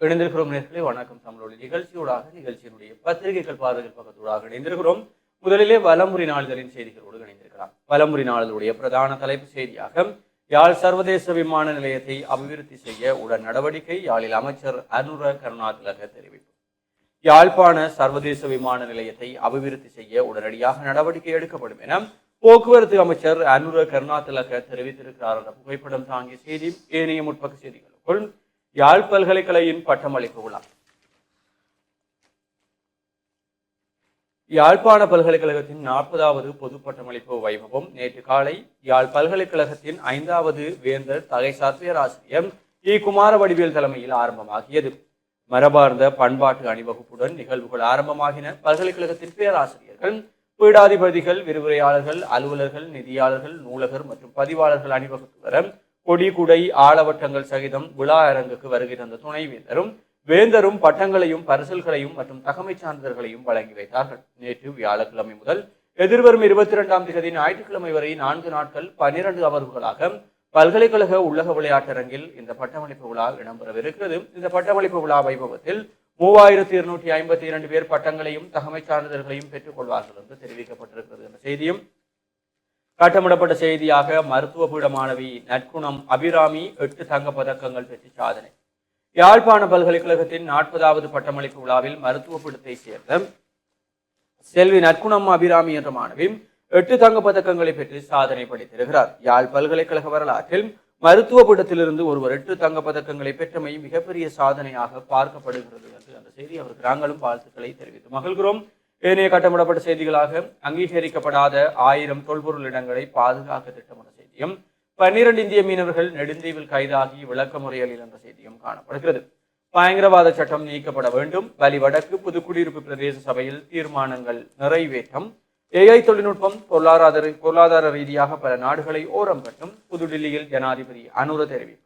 இணைந்திருக்கிறோம் நேர்களை. வணக்கம் தமிழோடு நிகழ்ச்சியூடாக நிகழ்ச்சியினுடைய பத்திரிகைகள் பார்வைகள் பக்கத்தூடாக இணைந்திருக்கிறோம். முதலிலே வலமுறை நாளிதழின் செய்திகளோடு இணைந்திருக்கலாம் வலமுறை நாளிதழுடைய பிரதான தலைப்பு செய்தியாக யாழ் சர்வதேச விமான நிலையத்தை அபிவிருத்தி செய்ய உடன் நடவடிக்கை யாழில் அமைச்சர் அனுர கருணாதிலக தெரிவிப்பு. யாழ்ப்பாண சர்வதேச விமான நிலையத்தை அபிவிருத்தி செய்ய உடனடியாக நடவடிக்கை எடுக்கப்படும் என போக்குவரத்து அமைச்சர் அனுர கருணாதிலக தெரிவித்திருக்கிறார் என்ற புகைப்படம் தாங்கிய செய்தி ஏனைய முற்பக்க செய்திகளுக்குள் யாழ் பல்கலைக்கழகின் பட்டமளிப்பு விழா. யாழ்ப்பாண பல்கலைக்கழகத்தின் நாற்பதாவது பொது பட்டமளிப்பு வைபவம் நேற்று காலை யாழ் பல்கலைக்கழகத்தின் ஐந்தாவது வேந்தர் தகைசார் பேராசிரியர் இ குமார வடிவேல் தலைமையில் ஆரம்பமாகியது. மரபார்ந்த பண்பாட்டு அணிவகுப்புடன் நிகழ்வுகள் ஆரம்பமாகின. பல்கலைக்கழகத்தின் பேராசிரியர்கள் பீடாதிபதிகள் விரிவுரையாளர்கள் அலுவலர்கள் நிதியாளர்கள் நூலகர் மற்றும் பதிவாளர்கள் அணிவகுத்து வர கொடி குடை ஆலவட்டங்கள் சகிதம் விழா அரங்குக்கு வருகை தந்த துணைவேந்தரும் வேந்தரும் பட்டங்களையும் பரிசல்களையும் மற்றும் தகமை சான்றிதழ்களையும் வழங்கி வைத்தார்கள். நேற்று வியாழக்கிழமை முதல் எதிர்வரும் இருபத்தி இரண்டாம் தேதி ஞாயிற்றுக்கிழமை வரை நான்கு நாட்கள் பனிரெண்டு அமர்வுகளாக பல்கலைக்கழக உள்ளக விளையாட்டரங்கில் இந்த பட்டமளிப்பு விழா இடம்பெறவிருக்கிறது. இந்த பட்டமளிப்பு விழா வைபவத்தில் மூவாயிரத்தி இருநூற்றி ஐம்பத்தி இரண்டு பேர் பட்டங்களையும் தகமை சான்றிதழ்களையும் பெற்றுக் கொள்வார்கள் என்று தெரிவிக்கப்பட்டிருக்கிறது. என்ற செய்தியும் கட்டமிடப்பட்ட செய்தியாக மருத்துவ பீட மாணவி நற்குணம் அபிராமி எட்டு தங்க பதக்கங்கள் பெற்று சாதனை. யாழ்ப்பாண பல்கலைக்கழகத்தின் நாற்பதாவது பட்டமளிப்பு விழாவில் மருத்துவ பீடத்தை சேர்ந்த செல்வி நற்குணம் அபிராமி என்ற மாணவி எட்டு தங்க பதக்கங்களை பெற்று சாதனை படைத்திருக்கிறார். யாழ் பல்கலைக்கழக வரலாற்றில் மருத்துவ பீடத்திலிருந்து ஒருவர் எட்டு தங்க பதக்கங்களை பெற்றமை மிகப்பெரிய சாதனையாக பார்க்கப்படுகிறது என்று அந்த செய்தி அவருக்கு நாங்களும் வாழ்த்துக்களை தெரிவித்து மகிழ்கிறோம். ஏனைய கட்டமிடப்பட்ட செய்திகளாக அங்கீகரிக்கப்படாத ஆயிரம் தொல்பொருள் இடங்களை பாதுகாக்க திட்டமிட்ட செய்தியும் பன்னிரண்டு இந்திய மீனவர்கள் நெடுந்தீவில் கைதாகி விளக்க முறையில் என்ற செய்தியும் காணப்படுகிறது. பயங்கரவாத சட்டம் நீக்கப்பட வேண்டும். வலி வடக்கு புதுக்குடியிருப்பு பிரதேச சபையில் தீர்மானங்கள் நிறைவேற்றம். ஏஐ தொழில்நுட்பம் பொருளாதார பொருளாதார ரீதியாக பல நாடுகளை ஓரம் கட்டும். புதுடில்லியில் ஜனாதிபதி அனுர தெரிவிப்பு.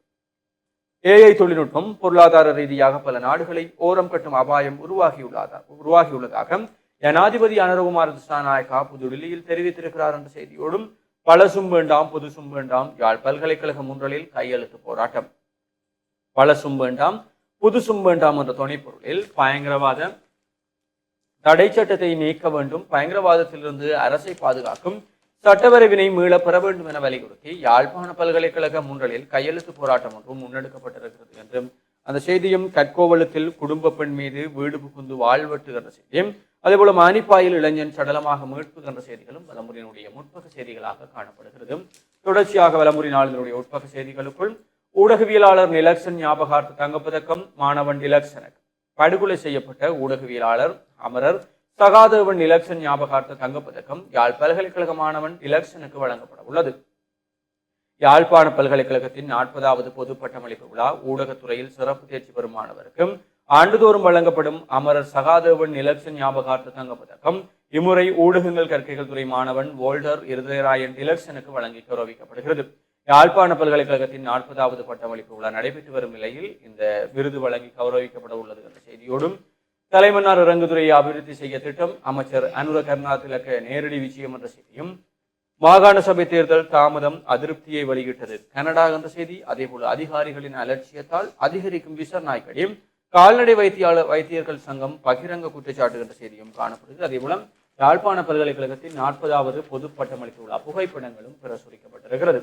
ஏஐ தொழில்நுட்பம் பொருளாதார ரீதியாக பல நாடுகளை ஓரம் கட்டும் அபாயம் உருவாகியுள்ளதாக உருவாகியுள்ளதாக ஜனாதிபதி அனுரகுமார் திசாநாயக்கா புதுடில்லியில் தெரிவித்திருக்கிறார் என்ற செய்தியோடும் பழசும் வேண்டாம் புதுசும் வேண்டாம் யாழ் பல்கலைக்கழக முன்றலில் கையெழுத்து போராட்டம். பழசும் வேண்டாம் புதுசும் வேண்டாம் என்ற துணைப்பொருளில் பயங்கரவாத தடை சட்டத்தை நீக்க வேண்டும் பயங்கரவாதத்திலிருந்து அரசை பாதுகாக்கும் சட்டவரைவினை மீள பெற வேண்டும் என வலியுறுத்தி யாழ்ப்பாண பல்கலைக்கழக முன்றலில் கையெழுத்து போராட்டம் ஒன்றும் முன்னெடுக்கப்பட்டிருக்கிறது என்றும் அந்த செய்தியும் கற்கோவலத்தில் குடும்ப பெண் மீது வீடு புகுந்து வாழ்வெட்டு என்ற செய்தியும் அதேபோல மானிப்பாயில் இளைஞன் சடலமாக மீட்பு என்ற செய்திகளும் வலமுறையினுடைய முற்பக செய்திகளாக காணப்படுகிறது. தொடர்ச்சியாக வலமுறை நாளினுடைய உட்பக்க செய்திகளுக்குள் ஊடகவியலாளர் நிலக்ஷன் ஞாபகார்த்த தங்கப்பதக்கம் மாணவன் நிலக்ஷனுக்கு படுகொலை செய்யப்பட்ட ஊடகவியலாளர் அமரர் சகாதேவன் நிலக்ஷன் ஞாபகார்த்த தங்கப்பதக்கம் யாழ் பல்கலைக்கழக மாணவன் நிலக்ஷனுக்கு வழங்கப்பட உள்ளது. யாழ்ப்பாண பல்கலைக்கழகத்தின் நாற்பதாவது பொது பட்டமளிப்பு விழா ஊடகத்துறையில் சிறப்பு தேர்ச்சி பெறும் மாணவருக்கும் ஆண்டுதோறும் வழங்கப்படும் அமரர் சகாதேவன் நிலக்ஷன் ஞாபகார்த்த தங்கப்பதக்கம். இம்முறை ஊடகங்கள் கற்கைகள் துறை மாணவன் வோல்டர் இருதயராயன் நிலக்ஷனுக்கு வழங்கி கௌரவிக்கப்படுகிறது. யாழ்ப்பாண பல்கலைக்கழகத்தின் நாற்பதாவது பட்டமளிப்பு விழா நடைபெற்று வரும் நிலையில் இந்த விருது வழங்கி கௌரவிக்கப்பட உள்ளது என்ற செய்தியோடும் தலைமன்னார் இறங்குதுறையை அபிவிருத்தி செய்ய திட்டம் அமைச்சர் அனுர கருணாதிலக்க நேரடி விஜயம் என்ற செய்தியும் மாகாண சபை தேர்தல் தாமதம் அதிருப்தியை வெளியிட்டது கனடா என்ற செய்தி. அதேபோல அதிகாரிகளின் அலட்சியத்தால் அதிகரிக்கும் விசாரணைகளையும் கால்நடை வைத்தியாளர் வைத்தியர்கள் சங்கம் பகிரங்க குற்றச்சாட்டு என்ற செய்தியும் காணப்படுகிறது. அதேபோல யாழ்ப்பாண பல்கலைக்கழகத்தின் நாற்பதாவது பொது பட்டமளிப்பு விழா புகைப்படங்களும் பிரசுரிக்கப்பட்டிருக்கிறது.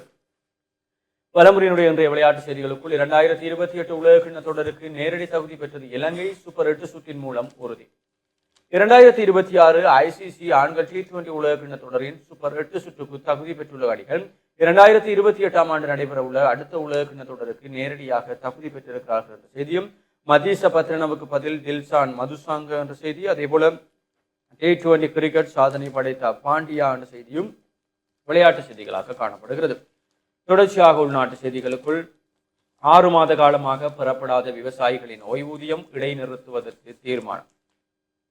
பலமுறையினுடைய இன்றைய விளையாட்டு செய்திகளுக்குள் இரண்டாயிரத்தி இருபத்தி எட்டு உலக கிண்ண தொடருக்கு நேரடி தகுதி பெற்றது இலங்கை சூப்பர் எட்டு சுற்றின் மூலம் உறுதி. இரண்டாயிரத்தி இருபத்தி ஆறு ஐசிசி ஆண்கள் டி டுவெண்டி உலக கிண்ண தொடரின் சூப்பர் எட்டு சுற்றுக்கு தகுதி பெற்றுள்ள அணிகள் இரண்டாயிரத்தி இருபத்தி எட்டாம் ஆண்டு நடைபெறவுள்ள அடுத்த உலக கிண்ண தொடருக்கு நேரடியாக தகுதி பெற்றிருக்கிறார்கள் என்ற செய்தியும் மதீச பத்ரனவுக்கு பதில் தில்சான் மதுசாங்க என்ற செய்தி அதே போல டி டுவெண்டி கிரிக்கெட் சாதனை படைத்த பாண்டியா என்ற செய்தியும் விளையாட்டு செய்திகளாக காணப்படுகிறது. தொடர்ச்சியாக உள்நாட்டு செய்திகளுக்குள் ஆறு மாத காலமாக பெறப்படாத விவசாயிகளின் ஓய்வூதியம் இடைநிறுத்துவதற்கு தீர்மானம்.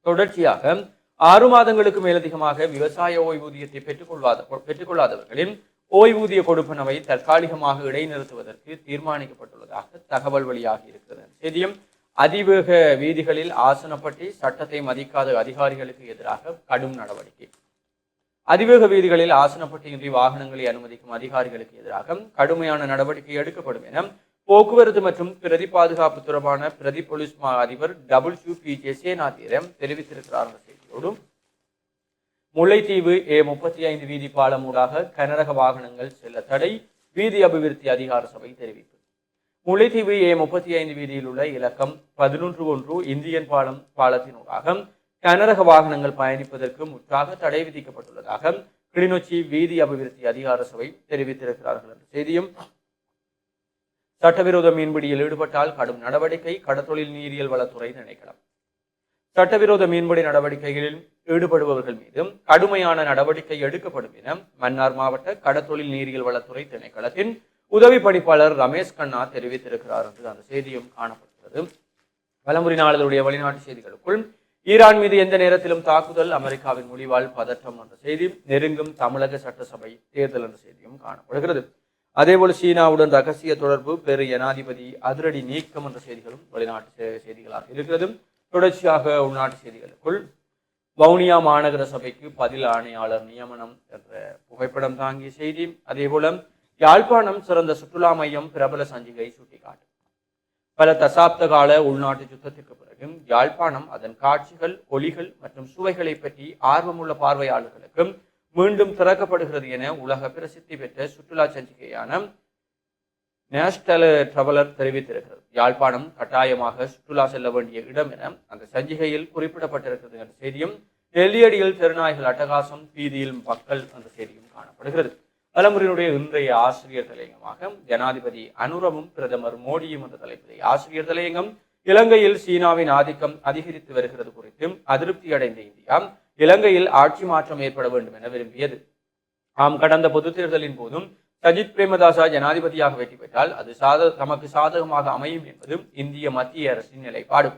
தொடர்ச்சியாக ஆறு மாதங்களுக்கு மேலதிகமாக விவசாய ஓய்வூதியத்தை பெற்றுக்கொள்வாத பெற்றுக்கொள்ளாதவர்களின் ஓய்வூதிய கொடுப்பனவை தற்காலிகமாக இடைநிறுத்துவதற்கு தீர்மானிக்கப்பட்டுள்ளதாக தகவல் வெளியாகி இருக்கிறது. செய்தியும் அதிவேக வீதிகளில் ஆசனப்பட்டி சட்டத்தை மதிக்காத அதிகாரிகளுக்கு எதிராக கடும் நடவடிக்கை. அதிவேக வீதிகளில் ஆசனப்பட்டியின்றி வாகனங்களை அனுமதிக்கும் அதிகாரிகளுக்கு எதிராக கடுமையான நடவடிக்கை எடுக்கப்படும் என போக்குவரத்து மற்றும் பிரதி பாதுகாப்பு தொடர்பான பிரதி போலீஸ் மா அதிபர் டபிள்யூ பி ஜே சேனாதீரம் தெரிவித்திருக்கிறார் என்ற செய்தியோடும் முல்லைத்தீவு ஏ முப்பத்தி ஐந்து வீதி பாலம் ஊடாக கனரக வாகனங்கள் செல்ல தடை வீதி அபிவிருத்தி அதிகார சபை தெரிவிப்பு முல்லைத்தீவு ஏ முப்பத்தி ஐந்து வீதியில் உள்ள இலக்கம் பதினொன்று ஒன்று இந்தியன் பாலம் பாலத்தினூடாக கனரக வாகனங்கள் பயணிப்பதற்கு முற்றாக தடை விதிக்கப்பட்டுள்ளதாக கிளிநொச்சி வீதி அபிவிருத்தி அதிகார சபை தெரிவித்திருக்கிறார்கள் என்ற செய்தியும் சட்டவிரோத மீன்பிடியில் ஈடுபட்டால் கடும் நடவடிக்கை கடத்தொழில் நீரியல் வளத்துறை நினைக்கலாம். சட்டவிரோத மீன்பிடி நடவடிக்கைகளில் ஈடுபடுபவர்கள் மீது கடுமையான நடவடிக்கை எடுக்கப்படும் என மன்னார் மாவட்ட கடத்தொழில் நீரியல் வளத்துறை திணைக்களத்தின் உதவி பணிப்பாளர் ரமேஷ் கண்ணா தெரிவித்திருக்கிறார் என்று அந்த செய்தியும் காணப்படுகிறது வலமுறை நாளிதழுடைய வெளிநாட்டு செய்திகளுக்குள் ஈரான் மீது எந்த நேரத்திலும் தாக்குதல் அமெரிக்காவின் முடிவால் பதற்றம் என்ற செய்தி நெருங்கும் தமிழக சட்டசபை தேர்தல் என்ற செய்தியும் காணப்படுகிறது. அதேபோல் சீனாவுடன் ரகசிய தொடர்பு பெரு ஜனாதிபதி அதிரடி நீக்கம் என்ற செய்திகளும் வெளிநாட்டு செய்திகளாக இருக்கிறது. தொடர்ச்சியாக உள்நாட்டு செய்திகளுக்குள் வவுனியா மாநகர சபைக்கு பதில் ஆணையாளர் நியமனம் என்ற புகைப்படம் தாங்கிய செய்தி. அதேபோல யாழ்ப்பாணம் சிறந்த சுற்றுலா மையம் பிரபல சஞ்சிகை சுட்டிக்காட்டு. பல தசாப்த கால உள்நாட்டு யுத்தத்திற்கு பிறகும் யாழ்ப்பாணம் அதன் காட்சிகள் ஒலிகள் மற்றும் சுவைகளை பற்றி ஆர்வமுள்ள பார்வையாளர்களுக்கும் மீண்டும் திறக்கப்படுகிறது என உலக பிரசித்தி பெற்ற சுற்றுலா சஞ்சிகையான நேஷனல் டிராவலர் தெரிவித்திருக்கிறது. யாழ்ப்பாணம் கட்டாயமாக சுற்றுலா செல்ல வேண்டிய இடம் என அந்த சஞ்சிகையில் குறிப்பிடப்பட்டிருக்கிறது என்ற செய்தியும் டெல்லியடியில் தெருநாய்கள் அட்டகாசம் பீதியில் மக்கள் என்ற செய்தியும் காணப்படுகிறது. பலமுறையினுடைய இன்றைய ஆசிரியர் தலையங்கமாக ஜனாதிபதி அனுரவும் பிரதமர் மோடியும் என்ற தலைப்பிலே. ஆசிரியர் தலையங்கம் இலங்கையில் சீனாவின் ஆதிக்கம் அதிகரித்து வருகிறது குறித்தும் அதிருப்தி அடைந்த இந்தியா இலங்கையில் ஆட்சி மாற்றம் ஏற்பட வேண்டும் என விரும்பியது. ஆம் கடந்த பொது தேர்தலின் போதும் சஜித் பிரேமதாசா ஜனாதிபதியாக வெற்றி பெற்றால் அது சாத தமக்கு சாதகமாக அமையும் என்பது இந்திய மத்திய அரசின் நிலைப்பாடு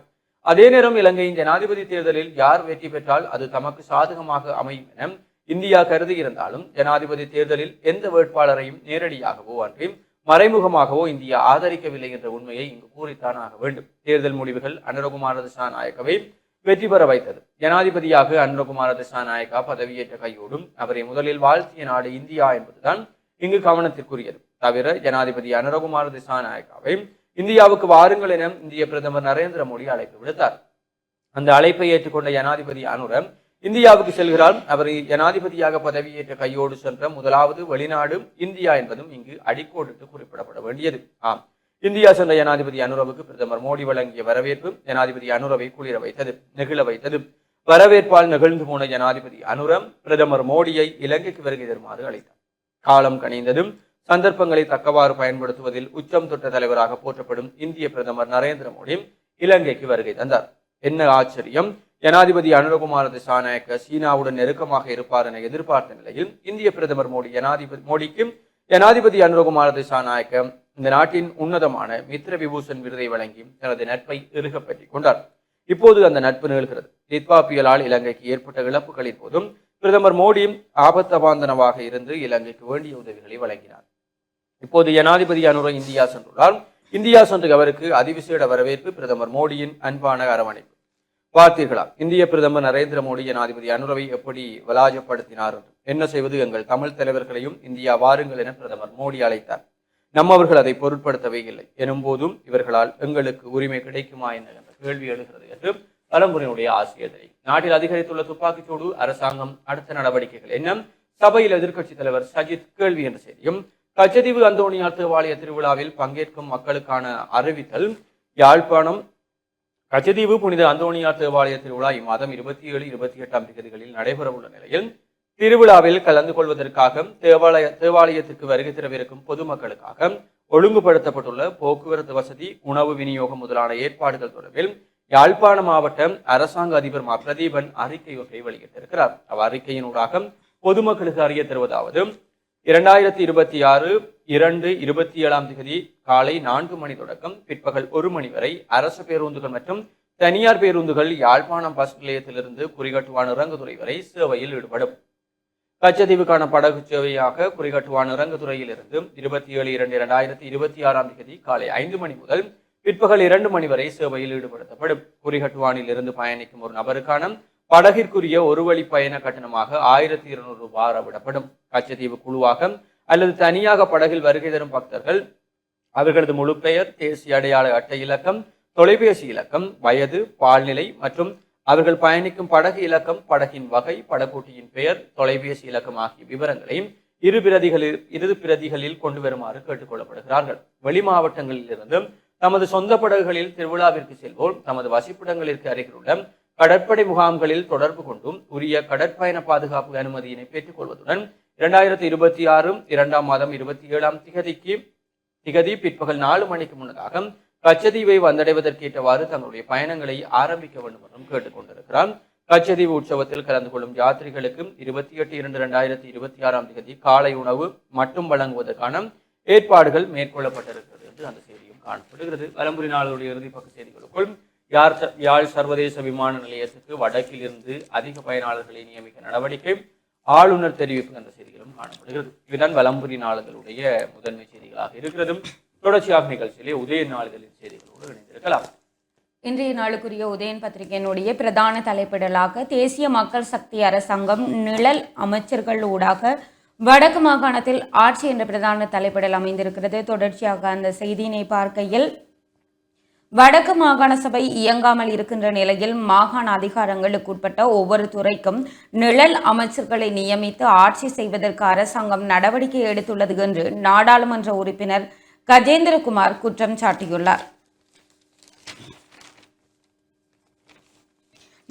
அதே நேரம் இலங்கையின் ஜனாதிபதி தேர்தலில் யார் வெற்றி பெற்றால் அது தமக்கு சாதகமாக அமையும் என இந்தியா கருதியிருந்தாலும் ஜனாதிபதி தேர்தலில் எந்த வேட்பாளரையும் நேரடியாகவோ அன்றி மறைமுகமாகவோ இந்தியா ஆதரிக்கவில்லை என்ற உண்மையை இங்கு கூறித்தான் ஆக வேண்டும். தேர்தல் முடிவுகள் அனுரகுமார திசாநாயக்கவை வெற்றி பெற வைத்தது. ஜனாதிபதியாக அனுரகுமார திசாநாயக்கா பதவியேற்ற கையோடும் அவரை முதலில் வாழ்த்திய நாடு இந்தியா என்பதுதான் இங்கு கவனத்திற்குரியது. தவிர ஜனாதிபதி அனுரகுமார திசாநாயக்காவை இந்தியாவுக்கு வாருங்கள் என இந்திய பிரதமர் நரேந்திர மோடி அழைப்பு விடுத்தார். அந்த அழைப்பை ஏற்றுக்கொண்ட ஜனாதிபதி அனுர இந்தியாவுக்கு செல்கிறார் அவர் ஜனாதிபதியாக பதவியேற்ற கையோடு சென்ற முதலாவது வெளிநாடு இந்தியா என்பதும் இங்கு அடிக்கோடிட்டு குறிப்பிடப்பட வேண்டியது. ஆம். இந்தியா சென்ற ஜனாதிபதி அனுரவுக்கு பிரதமர் மோடி வழங்கிய வரவேற்பு ஜனாதிபதி அனுரவை குளிர வைத்தது நெகிழ வைத்தது. வரவேற்பால் நெகிழ்ந்து போன ஜனாதிபதி அனுரம் பிரதமர் மோடியை இலங்கைக்கு வருகை தருமாறு அழைத்தார். காலம் கணிந்ததும் சந்தர்ப்பங்களை தக்கவாறு பயன்படுத்துவதில் உச்சம் தொட்ட தலைவராக போற்றப்படும் இந்திய பிரதமர் நரேந்திர மோடி இலங்கைக்கு வருகை தந்தார். என்ன ஆச்சரியம்? ஜனாதிபதி அனுரகுமார திசாநாயக்க சீனாவுடன் நெருக்கமாக இருப்பார் என எதிர்பார்த்த நிலையில் இந்திய பிரதமர் மோடி ஜனாதிபதி மோடிக்கும் ஜனாதிபதி அனுரகுமார திசாநாயக்க இந்த நாட்டின் உன்னதமான மித்ர விபூஷன் விருதை வழங்கி தனது நட்பை இறுகப் பற்றிக் கொண்டார். இப்போது அந்த நட்பு நிகழ்கிறது. தித்வா புயலால் இலங்கைக்கு ஏற்பட்ட இழப்புகளின் போதும் பிரதமர் மோடி ஆபத்தபாந்தனவாக இருந்து இலங்கைக்கு வேண்டிய உதவிகளை வழங்கினார். இப்போது ஜனாதிபதி அனுர இந்தியா சென்றுள்ளார். இந்தியா சென்று அவருக்கு அதிவிசேட வரவேற்பு பிரதமர் மோடியின் அன்பான அரவணைப்பு. பார்த்தீர்களா இந்திய பிரதமர் நரேந்திர மோடி ஜனாதிபதி அனுரவை எப்படி வலாஜப்படுத்தினார்? என்ன செய்வது எங்கள் தமிழ் தலைவர்களையும் இந்தியா வாருங்கள் என பிரதமர் மோடி அழைத்தார். நம்மவர்கள் அதை பொருட்படுத்தவே இல்லை. எனும் போதும் இவர்களால் எங்களுக்கு உரிமை கிடைக்குமா என்ன என்ற கேள்வி எழுகிறது என்று பலமுறையினுடைய ஆசிரியர் நாட்டில் அதிகரித்துள்ள துப்பாக்கிச்சூடு அரசாங்கம் அடுத்த நடவடிக்கைகள் என்ன? சபையில் எதிர்க்கட்சித் தலைவர் சஜித் கேள்வி என்ற செய்தியும் கச்சதீவு அந்தோணியார் தேவாலய திருவிழாவில் பங்கேற்கும் மக்களுக்கான அறிவித்தல் யாழ்ப்பாணம் கச்சதீவு புனித அந்தோணியார் தேவாலய திருவிழா இம்மாதம் இருபத்தி ஏழு இருபத்தி எட்டாம் தேதிகளில் நடைபெறவுள்ள நிலையில் திருவிழாவில் கலந்து கொள்வதற்காக தேவாலய தேவாலயத்திற்கு வருகை தரவிருக்கும் பொதுமக்களுக்காக ஒழுங்குபடுத்தப்பட்டுள்ள போக்குவரத்து வசதி உணவு விநியோகம் முதலான ஏற்பாடுகள் தொடர்பில் யாழ்ப்பாண மாவட்ட அரசாங்க அதிபர் மா பிரதீபன் அறிக்கை ஒன்றை வெளியிட்டிருக்கிறார். அவ் அறிக்கையினூடாக பொதுமக்களுக்கு அறிய தருவதாவது இரண்டாயிரத்தி இருபத்தி ஆறு இரண்டு இருபத்தி ஏழாம் தேதி காலை நான்கு மணி தொடக்கம் பிற்பகல் ஒரு மணி வரை அரசு பேருந்துகள் மற்றும் தனியார் பேருந்துகள் யாழ்ப்பாணம் பஸ் நிலையத்திலிருந்து குறிகட்டுவான் இறங்குதுறை வரை சேவையில் ஈடுபடும். கச்சத்தீவுக்கான படகு சேவையாக குறிகட்டுவான் இறங்குதுறையிலிருந்து இருபத்தி ஏழு இரண்டு இரண்டாயிரத்தி இருபத்தி ஆறாம் தேதி காலை ஐந்து மணி முதல் பிற்பகல் இரண்டு மணி வரை சேவையில் ஈடுபடுத்தப்படும். குறிகட்டுவானில் இருந்து பயணிக்கும் ஒரு நபருக்கான படகிற்குரிய ஒரு வழி பயண கட்டணமாக ஆயிரத்தி இருநூறு ரூபாய் அறவிடப்படும். கச்சத்தீவு குழுவாக அல்லது தனியாக படகில் வருகை தரும் பக்தர்கள் அவர்களது முழு பெயர் தேசிய அடையாள அட்டை இலக்கம் தொலைபேசி இலக்கம் வயது பால்நிலை மற்றும் அவர்கள் பயணிக்கும் படகு இலக்கம் படகின் வகை படகோட்டியின் பெயர் தொலைபேசி இலக்கம் ஆகிய விவரங்களையும் இரு பிரதிகளில் இரு பிரதிகளில் கொண்டு வருமாறு கேட்டுக்கொள்ளப்படுகிறார்கள் வெளி மாவட்டங்களில் இருந்து தமது சொந்த படகுகளில் திருவிழாவிற்கு செல்வோர் தமது வசிப்பிடங்களிற்கு அருகிலுள்ள கடற்படை முகாம்களில் தொடர்பு கொண்டும் உரிய கடற்பயண பாதுகாப்பு அனுமதியினை பெற்றுக் கொள்வதுடன் இரண்டாயிரத்தி இருபத்தி ஆறு இரண்டாம் மாதம் இருபத்தி ஏழாம் திகதிக்கு திகதி பிற்பகல் நாலு மணிக்கு முன்னதாக கச்சதீவை வந்தடைவதற்கேற்றவாறு தங்களுடைய பயணங்களை ஆரம்பிக்க வேண்டும் என்றும் கேட்டுக்கொண்டிருக்கிறார். கச்சதீவு உற்சவத்தில் கலந்து கொள்ளும் யாத்ரிகளுக்கு இருபத்தி எட்டு இரண்டு இரண்டாயிரத்தி இருபத்தி ஆறாம் தேதி காலை உணவு மட்டும் வழங்குவதற்கான ஏற்பாடுகள் மேற்கொள்ளப்பட்டிருக்கிறது என்று அந்த செய்தியும் காணப்படுகிறது. வலம்புரி நாளுடைய இறுதி பக்க செய்திகளுக்குள் யார் யாழ் சர்வதேச விமான நிலையத்துக்கு வடக்கில் இருந்து அதிக பயனாளர்களை நியமிக்க நடவடிக்கை ஆளுநர் தெரிவிப்பு என்ற செய்திகளும் காணப்படுகிறது. இதுதான் வலம்புரி நாளுகளுடைய முதன்மை செய்திகளாக இருக்கிறது தொடர்ச்சியாக நிகழ்ச்சியிலே உதய நாளிதழின் செய்திகளோடு இணைந்திருக்கலாம். இன்றைய நாளுக்குரிய உதயன் பத்திரிகையினுடைய பிரதான தலைப்பிடலாக தேசிய மக்கள் சக்தி அரசாங்கம் நிழல் அமைச்சர்கள் ஊடாக வடக்கு மாகாணத்தில் ஆட்சி என்ற பிரதான தலைப்பிடல் அமைந்திருக்கிறது. தொடர்ச்சியாக அந்த செய்தியினை பார்க்கையில் வடக்கு மாகாண சபை இயங்காமல் இருக்கின்ற நிலையில் மாகாண அதிகாரங்களுக்கு உட்பட்ட ஒவ்வொரு துறைக்கும் நிழல் அமைச்சர்களை நியமித்து ஆட்சி செய்வதற்கு அரசாங்கம் நடவடிக்கை எடுத்துள்ளது என்று நாடாளுமன்ற உறுப்பினர் கஜேந்திரகுமார் குற்றம் சாட்டியுள்ளார்.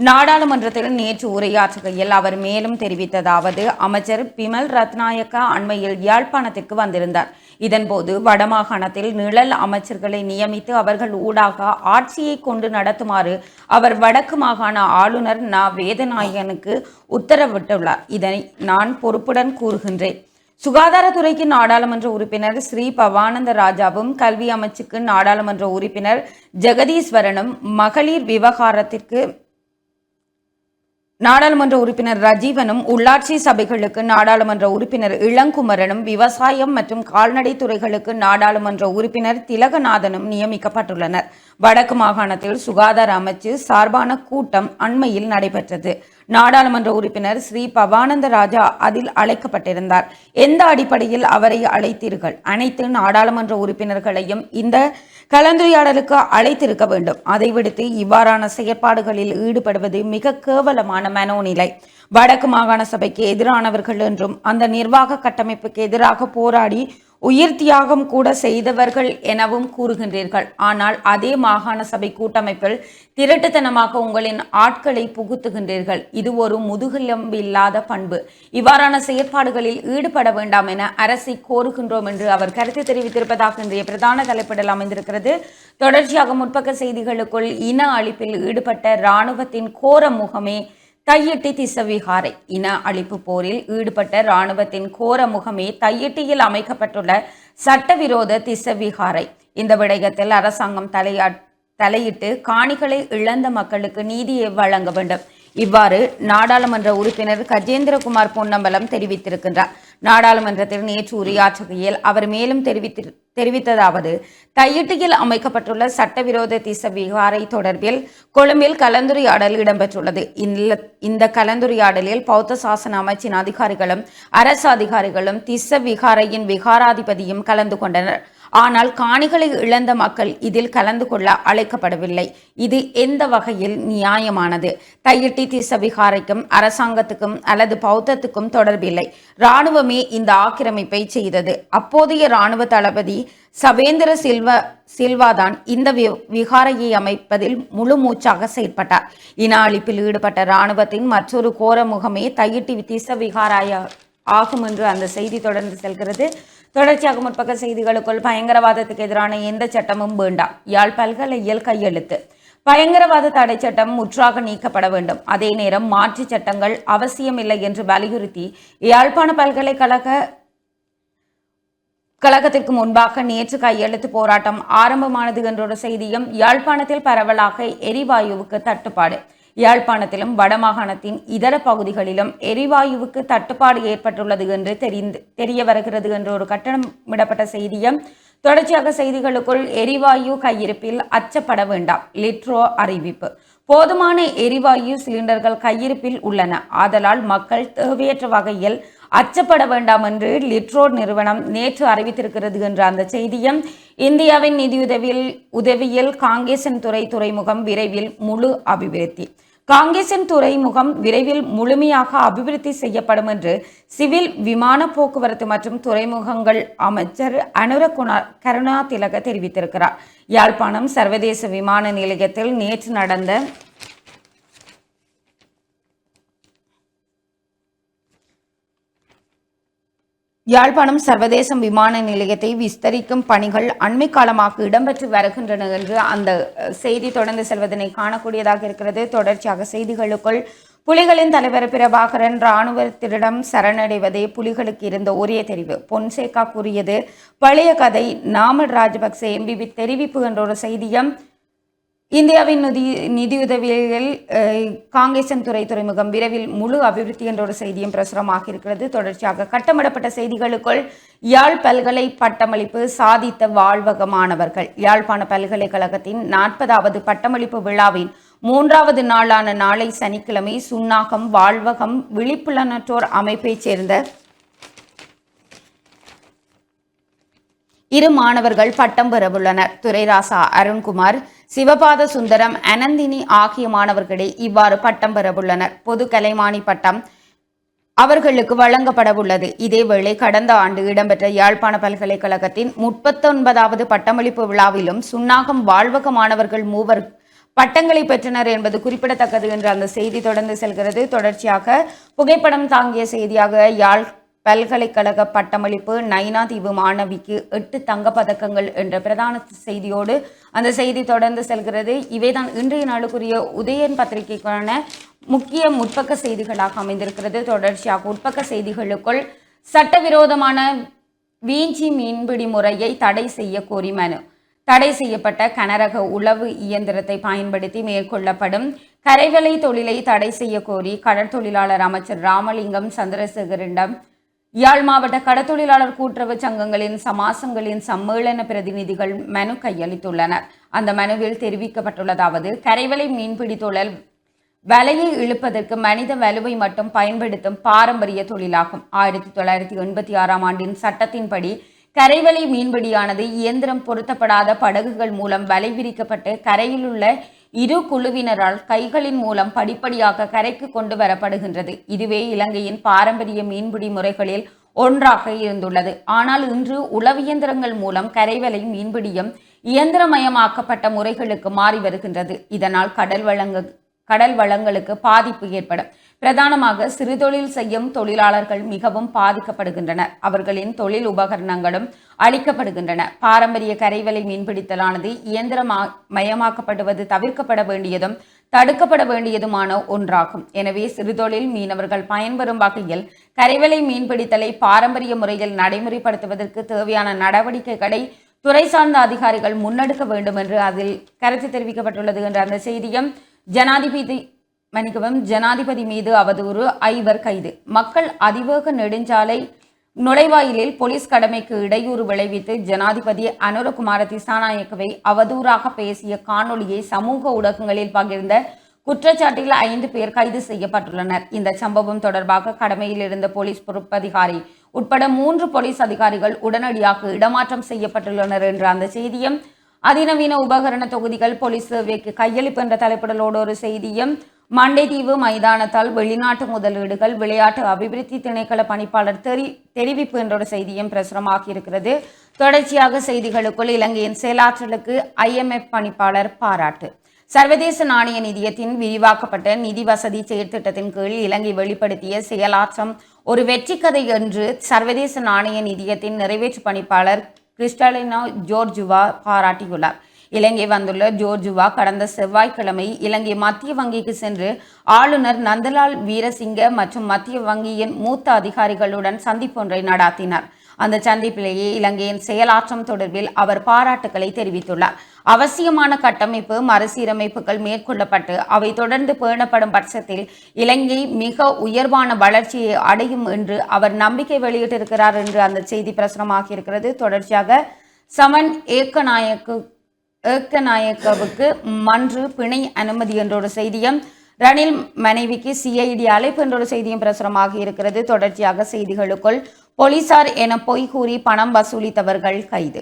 நாடாளுமன்றத்தில் நேற்று உரையாற்றுகையில் அவர் மேலும் தெரிவித்ததாவது அமைச்சர் பிமல் ரத்நாயக்க அண்மையில் யாழ்ப்பாணத்திற்கு வந்திருந்தார். இதன்போது வடமாகாணத்தில் நிழல் அமைச்சர்களை நியமித்து அவர்கள் ஊடாக ஆட்சியை கொண்டு நடத்துமாறு அவர் வடக்கு மாகாண ஆளுநர் ந. வேதநாயகனுக்கு உத்தரவிட்டுள்ளார். இதனை நான் பொறுப்புடன் கூறுகின்றேன். சுகாதாரத்துறைக்கு நாடாளுமன்ற உறுப்பினர் ஸ்ரீ பவானந்த ராஜாவும் கல்வி அமைச்சுக்கு நாடாளுமன்ற உறுப்பினர் ஜெகதீஸ்வரனும் மகளிர் விவகாரத்திற்கு நாடாளுமன்ற உறுப்பினர் ரஜீவனும் உள்ளாட்சி சபைகளுக்கு நாடாளுமன்ற உறுப்பினர் இளங்குமரனும் விவசாயம் மற்றும் கால்நடை துறைகளுக்கு நாடாளுமன்ற உறுப்பினர் திலகநாதனும் நியமிக்கப்பட்டுள்ளனர். வடக்கு மாகாணத்தில் சுகாதார அமைச்சு சார்பான கூட்டம் அண்மையில் நடைபெற்றது. நாடாளுமன்ற உறுப்பினர் ஸ்ரீ பவானந்த ராஜா அதில் அழைக்கப்பட்டிருந்தார். எந்த அடிப்படையில் அவரை அழைத்தீர்கள்? அனைத்து நாடாளுமன்ற உறுப்பினர்களையும் இந்த கலந்துரையாடலுக்கு அழைத்திருக்க வேண்டும். அதை விடுத்து இவ்வாறான செயற்பாடுகளில் ஈடுபடுவது மிக கேவலமான மனோநிலை. வடக்கு மாகாண சபைக்கு எதிரானவர்கள் என்றும் அந்த நிர்வாக கட்டமைப்புக்கு எதிராக போராடி உயிர் தியாகம் கூட செய்தவர்கள் எனவும் கூறுகின்றீர்கள். ஆனால் அதே மாகாண சபை கூட்டமைப்பில் திருட்டுத்தனமாக உங்களின் ஆட்களை புகுத்துகின்றீர்கள். இது ஒரு முதுகெலும்பு இல்லாத பண்பு. இவ்வாறான செயற்பாடுகளில் ஈடுபட வேண்டாம் என அரசை கோருகின்றோம் என்று அவர் கருத்து தெரிவித்திருப்பதாக இன்றைய பிரதான தலைப்பிடல் அமைந்திருக்கிறது. தொடர்ச்சியாக முற்பக்க செய்திகளுக்குள் இன அழிப்பில் ஈடுபட்ட இராணுவத்தின் கோர முகமே தையிட்டி திசவிகாரை இன அழிப்பு போரில் ஈடுபட்ட இராணுவத்தின் கோர முகமே தையிட்டியில் அமைக்கப்பட்டுள்ள சட்டவிரோத திசவிகாரை. இந்த விடயத்தில் அரசாங்கம் தலையா தலையிட்டு காணிகளை இழந்த மக்களுக்கு நீதியை வழங்க வேண்டும். இவ்வாறு நாடாளுமன்ற உறுப்பினர் கஜேந்திரகுமார் பொன்னம்பலம் தெரிவித்திருக்கின்றார். நாடாளுமன்றத்தில் நேற்று உரையாற்றுகையில் அவர் மேலும் தெரிவித்து தெரிவித்ததாவது தையிட்டியில் அமைக்கப்பட்டுள்ள சட்டவிரோத திச விகாரை தொடர்பில் கொழும்பில் கலந்துரையாடல் இடம்பெற்றுள்ளது. இந்த இந்த கலந்துரையாடலில் பௌத்த சாசன அமைச்சின் அதிகாரிகளும் அரசு அதிகாரிகளும் திச விகாரையின் விகாராதிபதியும் கலந்து கொண்டனர். ஆனால் காணிகளை இழந்த மக்கள் இதில் கலந்து கொள்ள அழைக்கப்படவில்லை. இது எந்த வகையில் நியாயமானது? தையிட்டி திசவிகாரைக்கும் அரசாங்கத்துக்கும் அல்லது பௌத்தத்துக்கும் தொடர்பில்லை. இராணுவமே இந்த ஆக்கிரமிப்பை செய்தது. அப்போதைய இராணுவ தளபதி சவேந்திர சில்வ சில்வாதான் இந்த வி- விகாரையை அமைப்பதில் முழு மூச்சாக செயற்பட்டார். இன அழிப்பில் ஈடுபட்ட இராணுவத்தின் மற்றொரு கோர முகமே தையிட்டி திச விகாராய ஆகும் என்று அந்த செய்தி தொடர்ந்து செல்கிறது. தொடர்ச்சியாக முற்பக்க செய்திகளுக்குள் பயங்கரவாதத்துக்கு எதிரான எந்த சட்டமும் வேண்டாம். யாழ் பல்கலையில் கையெழுத்து. பயங்கரவாத தடை சட்டம் முற்றாக நீக்கப்பட வேண்டும். அதே நேரம் மாற்று சட்டங்கள் அவசியமில்லை என்று வலியுறுத்தி யாழ்ப்பாண பல்கலைக்கழக கழகத்திற்கு முன்பாக நேற்று கையெழுத்து போராட்டம் ஆரம்பமானது என்றொரு செய்தியும் யாழ்ப்பாணத்தில் பரவலாக எரிவாயுவுக்கு தட்டுப்பாடு. யாழ்ப்பாணத்திலும் வடமாகாணத்தின் இதர பகுதிகளிலும் எரிவாயுவுக்கு தட்டுப்பாடு ஏற்பட்டுள்ளது என்று தெரிந்து தெரிய வருகிறது என்ற ஒரு கட்டணமிடப்பட்ட செய்தியும் தொடர்ச்சியாக செய்திகளுக்குள் எரிவாயு கையிருப்பில் அச்சப்பட வேண்டாம் லிட்ரோ அறிவிப்பு. போதுமான எரிவாயு சிலிண்டர்கள் கையிருப்பில் உள்ளன. ஆதலால் மக்கள் தேவையற்ற வகையில் அச்சப்பட வேண்டாம் என்று லிட்ரோ நிறுவனம் நேற்று அறிவித்திருக்கிறது என்ற அந்த செய்தியும் இந்தியாவின் நிதியுதவியில் உதவியில் காங்கேசன் துறை துறைமுகம் விரைவில் முழு அபிவிருத்தி. காங்கேசன் துறைமுகம் விரைவில் முழுமையாக அபிவிருத்தி செய்யப்படும் என்று சிவில் விமான போக்குவரத்து மற்றும் துறைமுகங்கள் அமைச்சர் அனுரகுணா கருணா திலக தெரிவித்திருக்கிறார். யாழ்ப்பாணம் சர்வதேச விமான நிலையத்தில் நேற்று நடந்த யாழ்ப்பாணம் சர்வதேச விமான நிலையத்தை விஸ்தரிக்கும் பணிகள் அண்மை காலமாக இடம்பெற்று வருகின்றன என்று அந்த செய்தி தொடர்ந்து செல்வதனை காணக்கூடியதாக இருக்கிறது. தொடர்ச்சியாக செய்திகளுக்குள் புலிகளின் தலைவர் பிரபாகரன் இராணுவத்திடம் சரணடைவதே புலிகளுக்கு இருந்த ஒரே தெரிவு. பொன்சேகா கூறியது பழைய கதை நாமல் ராஜபக்சே எம்பிபி தெரிவிப்பு என்ற ஒரு செய்தியும் இந்தியாவின் நிதி நிதியுதவியில் காங்கேசன் துறை துறைமுகம் விரைவில் முழு அபிவிருத்தி என்ற ஒரு செய்தியும் பிரசுரமாக இருக்கிறது. தொடர்ச்சியாக கட்டமிடப்பட்ட செய்திகளுக்குள் யாழ் பல்கலை பட்டமளிப்பு சாதித்த வாழ்வக மாணவர்கள். யாழ்ப்பாண பல்கலைக்கழகத்தின் நாற்பதாவது பட்டமளிப்பு விழாவின் மூன்றாவது நாளான நாளை சனிக்கிழமை சுன்னாகம் வாழ்வகம் விழிப்புலனற்றோர் அமைப்பைச் சேர்ந்த இரு மாணவர்கள் பட்டம் பெறவுள்ளனர். துரைராசா அருண்குமார் சிவபாத சுந்தரம் அனந்தினி ஆகிய மாணவர்களே இவ்வாறு பட்டம் பெறவுள்ளனர். பொது கலைமானி பட்டம் அவர்களுக்கு வழங்கப்படவுள்ளது. இதேவேளை கடந்த ஆண்டு இடம்பெற்ற யாழ்ப்பாண பல்கலைக்கழகத்தின் முப்பத்தொன்பதாவது பட்டமளிப்பு விழாவிலும் சுன்னாகம் வாழ்வக மாணவர்கள் மூவர் பட்டங்களை பெற்றனர் என்பது குறிப்பிடத்தக்கது என்று அந்த செய்தி தொடர்ந்து செல்கிறது. தொடர்ச்சியாக புகைப்படம் தாங்கிய செய்தியாக யாழ் பல்கலைக்கழக பட்டமளிப்பு நைனா தீவு மாணவிக்கு எட்டு தங்கப்பதக்கங்கள் என்ற பிரதான செய்தியோடு அந்த செய்தி தொடர்ந்து செல்கிறது. இவைதான் இன்றைய நாளுக்குரிய உதயன் பத்திரிகைக்கான முக்கிய முற்பக்க செய்திகளாக அமைந்திருக்கிறது. தொடர்ச்சியாக உட்பக்க செய்திகளுக்குள் சட்டவிரோதமான வீஞ்சி மீன்பிடி முறையை தடை செய்ய கோரி மனு. தடை செய்யப்பட்ட கனரக உளவு இயந்திரத்தை பயன்படுத்தி மேற்கொள்ளப்படும் கரைவலை தொழிலை தடை செய்ய கோரி கடற்தொழிலாளர் அமைச்சர் ராமலிங்கம் சந்திரசேகரிடம் யாழ் மாவட்ட கடத்தொழிலாளர் கூட்டுறவு சங்கங்களின் சமாசங்களின் சம்மேளன பிரதிநிதிகள் மனு கையளித்துள்ளனர். அந்த மனுவில் தெரிவிக்கப்பட்டுள்ளதாவது கரைவலை மீன்பிடி தொழில் வலையை இழுப்பதற்கு மனித வலுவை மட்டும் பயன்படுத்தும் பாரம்பரிய தொழிலாகும். ஆயிரத்தி தொள்ளாயிரத்தி எண்பத்தி ஆறாம் ஆண்டின் சட்டத்தின்படி கரைவலை மீன்பிடியானது இயந்திரம் பொருத்தப்படாத படகுகள் மூலம் வலை விரிக்கப்பட்டு கரையில் உள்ள இரு குழுவினரால் கைகளின் மூலம் படிப்படியாக கரைக்கு கொண்டு வரப்படுகின்றது. இதுவே இலங்கையின் பாரம்பரிய மீன்பிடி முறைகளில் ஒன்றாக இருந்துள்ளது. ஆனால் இன்று உளவியந்திரங்கள் மூலம் கரைவலை மீன்பிடியும் இயந்திரமயமாக்கப்பட்ட முறைகளுக்கு மாறி வருகின்றது. இதனால் கடல் வளங்க கடல் வளங்களுக்கு பாதிப்பு ஏற்படும். பிரதானமாக சிறுதொழில் செய்யும் தொழிலாளர்கள் மிகவும் பாதிக்கப்படுகின்றனர். அவர்களின் தொழில் உபகரணங்களும் அளிக்கப்படுகின்றன. பாரம்பரிய கரைவலை மீன்பிடித்தலானது இயந்திரமயமாக்கப்படுவது தவிர்க்கப்பட வேண்டியதும் தடுக்கப்பட வேண்டியதுமான ஒன்றாகும். எனவே சிறுதொழில் மீனவர்கள் பயன்பெறும் வகையில் கரைவலை மீன்பிடித்தலை பாரம்பரிய முறையில் நடைமுறைப்படுத்துவதற்கு தேவையான நடவடிக்கைகளை துறை சார்ந்த அதிகாரிகள் முன்னெடுக்க வேண்டும் என்று அதில் கருத்து தெரிவிக்கப்பட்டுள்ளது என்ற அந்த செய்தியும் ஜனாதிபதி மன்னிக்கவும் ஜனாதிபதி மீது அவதூறு ஐவர் கைது. மக்கள் அதிவேக நெடுஞ்சாலை நுழைவாயிலில் போலீஸ் கடமைக்கு இடையூறு விளைவித்து ஜனாதிபதி அனுரகுமார திசாநாயக்கவை அவதூறாக பேசிய காணொளியை சமூக ஊடகங்களில் பகிர்ந்த குற்றச்சாட்டில் ஐந்து பேர் கைது செய்யப்பட்டுள்ளனர். இந்த சம்பவம் தொடர்பாக கடமையில் இருந்த போலீஸ் பொறுப்பதிகாரி உட்பட மூன்று போலீஸ் அதிகாரிகள் உடனடியாக இடமாற்றம் செய்யப்பட்டுள்ளனர் என்ற அந்த செய்தியும் அதிநவீன உபகரண தொகுதிகள் போலீஸ் சேவைக்கு கையளிப்பு என்ற தலைப்பிடலோடு ஒரு செய்தியும். மண்டைதீவு மைதானத்தால் வெளிநாட்டு முதலீடுகள் விளையாட்டு அபிவிருத்தி திணைக்கள பணிப்பாளர் தெரி தெரிவிப்பு என்ற ஒரு செய்தியும் பிரசுரமாகி இருக்கிறது. தொடர்ச்சியாக செய்திகளுக்குள் இலங்கையின் செயலாற்றலுக்கு ஐஎம்எஃப் பணிப்பாளர் பாராட்டு. சர்வதேச நாணய நிதியத்தின் விரிவாக்கப்பட்ட நிதி வசதி செயற்திட்டத்தின் கீழ் இலங்கை வெளிப்படுத்திய செயலாற்றம் ஒரு வெற்றி கதை என்று சர்வதேச நாணய நிதியத்தின் நிறைவேற்று பணிப்பாளர் கிறிஸ்டலினா ஜோர்ஜுவா பாராட்டியுள்ளார். இலங்கை வந்துள்ள ஜோர்ஜுவா கடந்த செவ்வாய்க்கிழமை இலங்கை மத்திய வங்கிக்கு சென்று ஆளுநர் நந்தலால் வீரசிங்க மற்றும் மத்திய வங்கியின் மூத்த அதிகாரிகளுடன் சந்திப்பொன்றை நடாத்தினார். அந்த சந்திப்பிலேயே இலங்கையின் செயலாற்றம் தொடர்பில் அவர் பாராட்டுக்களை தெரிவித்துள்ளார். அவசியமான கட்டமைப்பு மறுசீரமைப்புகள் மேற்கொள்ளப்பட்டு அவை தொடர்ந்து பேணப்படும் பட்சத்தில் இலங்கை மிக உயர்வான வளர்ச்சியை அடையும் என்று அவர் நம்பிக்கை வெளியிட்டிருக்கிறார் என்று அந்த செய்தி பிரசுரமாகி இருக்கிறது தொடர்ச்சியாக சமன் ஏக்கநாயக்கு ஏக்கநாயக்கவுக்கு மன்று பிணை அனுமதி என்ற ஒரு செய்தியும் ரணில் மனைவிக்கு சிஐடி அழைப்பு என்ற ஒரு செய்தியும் பிரசுரமாகி இருக்கிறது தொடர்ச்சியாக செய்திகளுக்குள் போலீசார் என பொய் கூறி பணம் வசூலித்தவர்கள் கைது.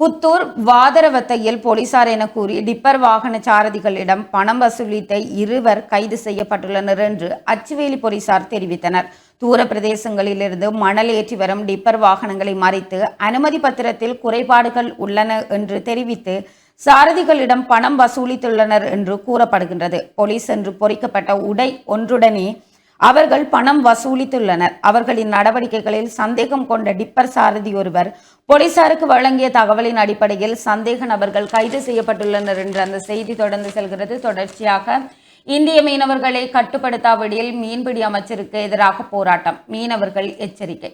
புத்தூர் வாதரவத்தையில் போலீசார் என கூறி டிப்பர் வாகன சாரதிகளிடம் பணம் வசூலித்த இருவர் கைது செய்யப்பட்டுள்ளனர் என்று அச்சுவேலி போலீசார் தெரிவித்தனர். தூர பிரதேசங்களிலிருந்து மணல் ஏற்றி வரும் டிப்பர் வாகனங்களை மறைத்து அனுமதி பத்திரத்தில் குறைபாடுகள் உள்ளன என்று தெரிவித்து சாரதிகளிடம் பணம் வசூலித்துள்ளனர் என்று கூறப்படுகின்றது. போலீஸ் என்று பொறிக்கப்பட்ட உடை ஒன்றுடனே அவர்கள் பணம் வசூலித்துள்ளனர். அவர்களின் நடவடிக்கைகளில் சந்தேகம் கொண்ட டிப்பர் சாரதி ஒருவர் போலீசாருக்கு வழங்கிய தகவலின் அடிப்படையில் சந்தேக நபர்கள் கைது செய்யப்பட்டுள்ளனர் என்ற அந்த செய்தி தொடர்ந்து செல்கிறது. தொடர்ச்சியாக இந்திய மீனவர்களை கட்டுப்படுத்தாவிடில் மீன்பிடி அமைச்சருக்கு எதிராக போராட்டம். மீனவர்கள் எச்சரிக்கை.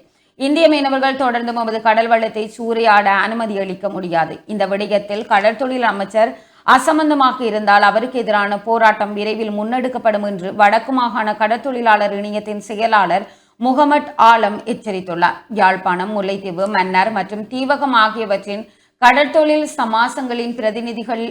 இந்திய மீனவர்கள் தொடர்ந்து நமது கடல் வளத்தை சூறையாட அனுமதி அளிக்க முடியாது. இந்த விடயத்தில் கடற்தொழில் அமைச்சர் அசம்பந்தமாக இருந்தால் அவருக்கு எதிரான போராட்டம் விரைவில் முன்னெடுக்கப்படும் என்று வடக்கு மாகாண கடற்தொழிலாளர் இணையத்தின் செயலாளர் முகமட் ஆலம் எச்சரித்துள்ளார். யாழ்ப்பாணம் முல்லைத்தீவு மன்னார் மற்றும் தீவகம் ஆகியவற்றின் கடற்தொழில் சமாசங்களின் பிரதிநிதிகள்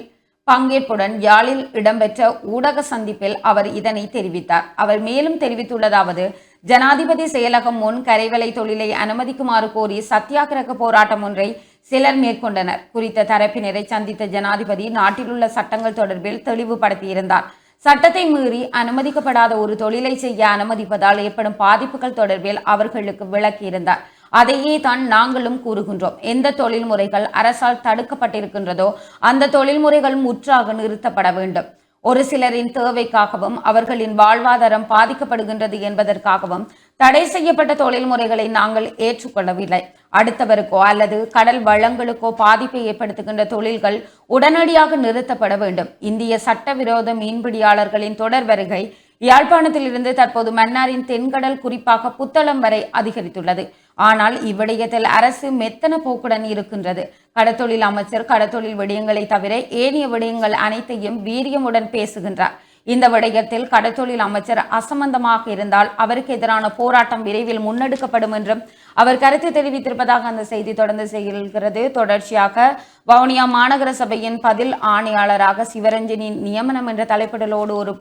பங்கேற்புடன் யாழில் இடம்பெற்ற ஊடக சந்திப்பில் அவர் இதனை தெரிவித்தார். அவர் மேலும் தெரிவித்துள்ளதாவது ஜனாதிபதி செயலகம் முன் கரைவலை தொழிலை அனுமதிக்குமாறு கோரி சத்தியாகிரக போராட்டம் ஒன்றை சிலர் மேற்கொண்டனர். குறித்த தரப்பினரை சந்தித்த ஜனாதிபதி நாட்டில் உள்ள சட்டங்கள் தொடர்பில் தெளிவுபடுத்தியிருந்தார். சட்டத்தை மீறி அனுமதிக்கப்படாத ஒரு தொழிலை செய்ய அனுமதிப்பதால் ஏற்படும் பாதிப்புகள் தொடர்பில் அவர்களுக்கு விளக்கியிருந்தார். அதையே தான் நாங்களும் கூறுகின்றோம். எந்த தொழில் முறைகள் அரசால் தடுக்கப்பட்டிருக்கின்றதோ அந்த தொழில்முறைகள் முற்றாக நிறுத்தப்பட வேண்டும். ஒரு சிலரின் தேவைக்காகவும் அவர்களின் வாழ்வாதாரம் பாதிக்கப்படுகின்றது என்பதற்காகவும் தடை செய்யப்பட்ட தொழில் முறைகளை நாங்கள் ஏற்றுக்கொள்ளவில்லை. அடுத்தவருக்கோ அல்லது கடல் வளங்களுக்கோ பாதிப்பை ஏற்படுத்துகின்ற தொழில்கள் உடனடியாக நிறுத்தப்பட வேண்டும். இந்திய சட்டவிரோத மீன்பிடியாளர்களின் தொடர் வருகை யாழ்ப்பாணத்திலிருந்து தற்போது மன்னாரின் தென்கடல் குறிப்பாக புத்தளம் வரை அதிகரித்துள்ளது. ஆனால் இவ்விடயத்தில் அரசு மெத்தன போக்குடன் இருக்கின்றது. கடத்தொழில் அமைச்சர் கடத்தொழில் விடயங்களை தவிர ஏனைய விடயங்கள் அனைத்தையும் வீரியமுடன் பேசுகின்றார். இந்த விடயத்தில் கடத்தொழில் அமைச்சர் அசம்பந்தமாக இருந்தால் அவருக்கு எதிரான போராட்டம் விரைவில் முன்னெடுக்கப்படும் என்றும் அவர் கருத்து தெரிவித்திருப்பதாக அந்த செய்தி தொடர்ந்து செல்கிறது. தொடர்ச்சியாக வவுனியா மாநகர சபையின் பதில் ஆணையாளராக சிவரஞ்சனின் நியமனம் என்ற தலைப்பிடலோடு ஒரு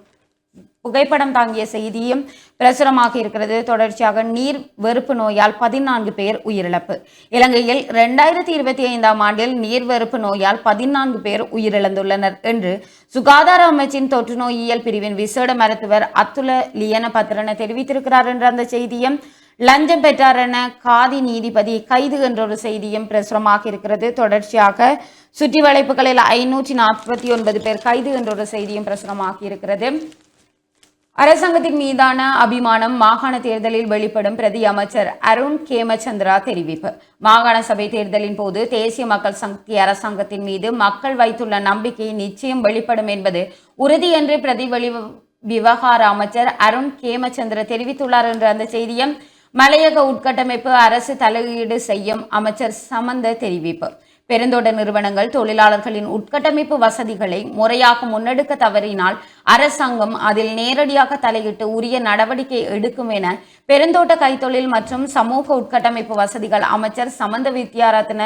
புகைப்படம் தாங்கிய செய்தியும் பிரசுரமாக இருக்கிறது. தொடர்ச்சியாக நீர் வெறுப்பு நோயால் பதினான்கு பேர் உயிரிழப்பு. இலங்கையில் இரண்டாயிரத்தி இருபத்தி ஐந்தாம் ஆண்டில் நீர் வெறுப்பு நோயால் பதினான்கு பேர் உயிரிழந்துள்ளனர் என்று சுகாதார அமைச்சின் தொற்று நோயியல் பிரிவின் விசேட மருத்துவர் அத்துல லியன பத்திரன தெரிவித்திருக்கிறார் என்ற அந்த செய்தியும் லஞ்சம் பெற்றார் என காதி நீதிபதி கைது என்ற ஒரு செய்தியும் பிரசுரமாக இருக்கிறது. தொடர்ச்சியாக சுற்றி வளைப்புகளில் ஐநூற்றி நாற்பத்தி ஒன்பது பேர் கைது என்ற ஒரு செய்தியும் பிரசுரமாக இருக்கிறது. அரசாங்கத்தின் மீதான அபிமானம் மாகாண தேர்தலில் வெளிப்படும் பிரதி அமைச்சர் அருண் கேமச்சந்திரா தெரிவிப்பு. மாகாண சபை தேர்தலின் போது தேசிய மக்கள் சக்தி அரசாங்கத்தின் மீது மக்கள் வைத்துள்ள நம்பிக்கை நிச்சயம் வெளிப்படும் என்பது உறுதி என்று பிரதி வெளி விவகார அமைச்சர் அருண் கேமச்சந்திர தெரிவித்துள்ளார் என்ற அந்த செய்தியும் மலையக உட்கட்டமைப்பு அரசு தலையீடு செய்யும் அமைச்சர் சமந்த தெரிவிப்பு. பெருந்தோட்ட நிறுவனங்கள் தொழிலாளர்களின் உட்கட்டமைப்பு வசதிகளை முறையாக முன்னெடுக்க தவறினால் அரசாங்கம் அதில் நேரடியாக தலையிட்டு உரிய நடவடிக்கை எடுக்கும் என பெருந்தோட்ட கைத்தொழில் மற்றும் சமூக உட்கட்டமைப்பு வசதிகள் அமைச்சர் சமந்த வித்யாரத்ன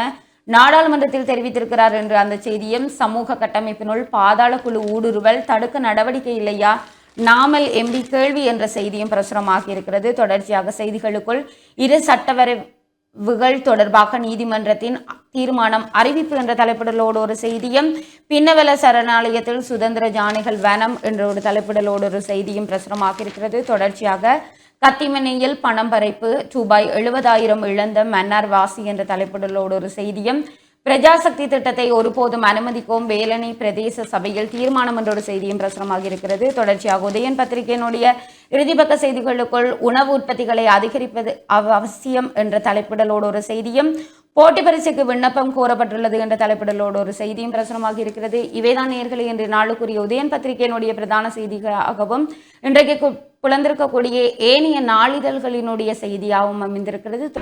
நாடாளுமன்றத்தில் தெரிவித்திருக்கிறார் என்று அந்த செய்தியும் சமூக கட்டமைப்பினுள் பாதாள குழு ஊடுருவல் தடுக்க நடவடிக்கை இல்லையா? நாமல் எம்பி கேள்வி என்ற செய்தியும் பிரசுரமாகி இருக்கிறது தொடர்ச்சியாக செய்திகளுக்குள் இரு சட்டவரை சட்டவரைவுகள் தொடர்பாக நீதிமன்றத்தின் தீர்மானம் அறிவிப்பு என்ற தலைப்பிடலோடு ஒரு செய்தியும் பின்னவல சரணாலயத்தில் சுதந்திர ஜானைகள் வனம் என்ற ஒரு தலைப்பிடலோடு ஒரு செய்தியும் பிரசுரமாக இருக்கிறது. தொடர்ச்சியாக கத்திமனையில் பணம் பறைப்பு ரூபாய் எழுபதாயிரம் இழந்த மன்னார் வாசி என்ற தலைப்பிடலோடு ஒரு செய்தியும் பிரஜாசக்தி திட்டத்தை ஒருபோதும் அனுமதிக்கும் வேலனை பிரதேச சபையில் தீர்மானம் என்ற ஒரு செய்தியும் பிரசுரமாக இருக்கிறது. தொடர்ச்சியாக உதயன் பத்திரிகையினுடைய இறுதிப்பக்க செய்திகளுக்குள் உணவு உற்பத்திகளை அதிகரிப்பது அவசியம் என்ற தலைப்பிடலோடு ஒரு செய்தியும் போட்டி பரீட்சைக்கு விண்ணப்பம் கோரப்பட்டுள்ளது என்ற தலைப்பிடலோடு ஒரு செய்தியும் பிரசுரமாக இருக்கிறது. இவைதான் நேர்களை இன்று நாளுக்குரிய உதயன் பத்திரிகையினுடைய பிரதான செய்திகளாகவும் இன்றைக்கு கு- புலந்திருக்கக்கூடிய ஏனைய நாளிதழ்களினுடைய செய்தியாகவும் அமைந்திருக்கிறது.